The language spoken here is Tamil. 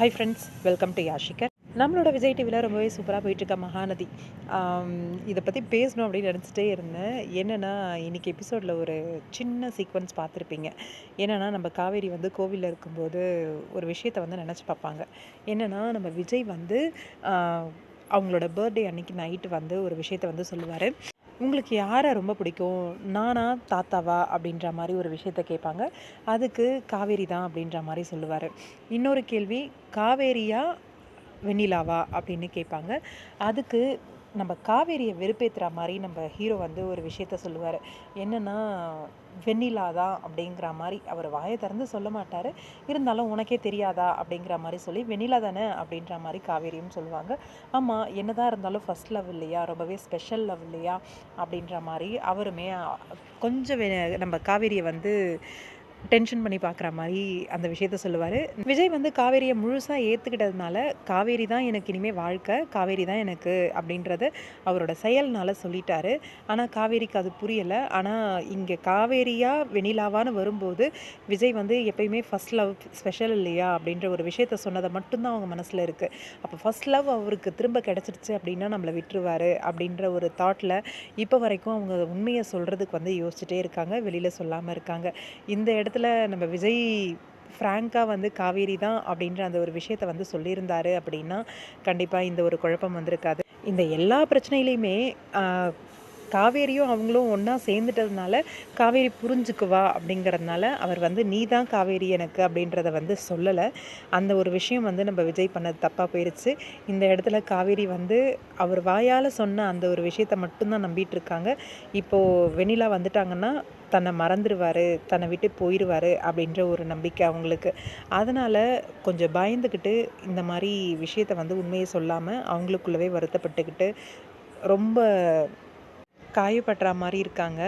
ஹாய் ஃப்ரெண்ட்ஸ் வெல்கம் டு யாஷிகர் நம்மளோட விஜய் டிவியில் ரொம்பவே சூப்பராக போயிட்டுருக்க மகாநதி. இதை பற்றி பேசணும் அப்படின்னு நினச்சிட்டே இருந்தேன். என்னென்னா இன்றைக்கி எபிசோடில் ஒரு சின்ன சீக்வன்ஸ் பார்த்துருப்பீங்க. என்னென்னா நம்ம காவேரி வந்து கோவிலில் இருக்கும்போது ஒரு விஷயத்தை வந்து நினச்சி பார்ப்பாங்க. என்னென்னா நம்ம விஜய் வந்து அவங்களோட பர்த்டே அன்னைக்கு நைட்டு வந்து ஒரு விஷயத்தை வந்து சொல்லுவார். உங்களுக்கு யாரை ரொம்ப பிடிக்கும்? நானா தாத்தாவா? அப்படின்ற மாதிரி ஒரு விஷயத்த கேட்பாங்க. அதுக்கு காவேரி தான் அப்படின்ற மாதிரி சொல்லுவார். இன்னொரு கேள்வி காவேரியா வெண்ணிலாவா? அப்படின்னு கேட்பாங்க. அதுக்கு நம்ம காவேரியை வெறுப்பேற்றுற மாதிரி நம்ம ஹீரோ வந்து ஒரு விஷயத்த சொல்லுவார். என்னென்னா வெண்ணிலா தான் அப்படிங்கிற மாதிரி. அவர் வாயை திறந்து சொல்ல மாட்டார். இருந்தாலும் உனக்கே தெரியாதா அப்படிங்கிற மாதிரி சொல்லி வெண்ணிலா தானே அப்படின்ற மாதிரி காவேரியும் சொல்லுவாங்க. ஆமாம் என்னதான் இருந்தாலும் ஃபஸ்ட் லவ் இல்லையா? ரொம்பவே ஸ்பெஷல் லவ் இல்லையா? அப்படின்ற மாதிரி அவருமே கொஞ்சம் நம்ம காவேரியை வந்து டென்ஷன் பண்ணி பார்க்குற மாதிரி அந்த விஷயத்த சொல்லுவார். விஜய் வந்து காவேரியை முழுசாக ஏற்றுக்கிட்டதுனால காவேரி தான் எனக்கு இனிமேல் வாழ்க்கை காவேரி தான் எனக்கு அப்படின்றத அவரோட செயல்னால சொல்லிட்டாரு. ஆனால் காவேரிக்கு அது புரியலை. ஆனால் இங்கே காவேரியாக வெணிலாவான்னு வரும்போது விஜய் வந்து எப்பயுமே ஃபஸ்ட் லவ் ஸ்பெஷல் இல்லையா அப்படின்ற ஒரு விஷயத்த சொன்னதை மட்டும்தான் அவங்க மனசில் இருக்குது அப்போ ஃபர்ஸ்ட் லவ் அவருக்கு திரும்ப கிடச்சிருச்சு அப்படின்னா நம்மளை விட்டுருவாரு அப்படின்ற ஒரு தாட்டில் இப்போ வரைக்கும் அவங்க உண்மையை சொல்கிறதுக்கு வந்து யோசிச்சுட்டே இருக்காங்க வெளியில் சொல்லாமல் இருக்காங்க. இந்த இடத்துல நம்ம விஜய் ஃப்ராங்காக வந்து காவேரி தான் அப்படின்ற அந்த ஒரு விஷயத்தை வந்து சொல்லியிருந்தாரு அப்படின்னா கண்டிப்பாக இந்த ஒரு குழப்பம் வந்திருக்காது. இந்த எல்லா பிரச்சனையிலையுமே காவேரியும் அவங்களும் ஒன்றா சேர்ந்துட்டதுனால காவேரி புரிஞ்சுக்குவா அப்படிங்கிறதுனால அவர் வந்து நீ தான் காவேரி எனக்கு அப்படின்றத வந்து சொல்லலை. அந்த ஒரு விஷயம் வந்து நம்ம விஜய் பண்ணது தப்பாக போயிடுச்சு இந்த இடத்துல காவேரி வந்து அவர் வாயால் சொன்ன அந்த ஒரு விஷயத்த மட்டும்தான் நம்பிட்டு இருக்காங்க இப்போது வெண்ணிலா வந்துட்டாங்கன்னா தன்னை மறந்துடுவார் தன்னை விட்டு போயிடுவார் அப்படின்ற ஒரு நம்பிக்கை அவங்களுக்கு. அதனால் கொஞ்சம் பயந்துக்கிட்டு இந்த மாதிரி விஷயத்த வந்து உண்மையை சொல்லாமல் அவங்களுக்குள்ளவே வருத்தப்பட்டுக்கிட்டு ரொம்ப காயப்படுற மாதிரி இருக்காங்க.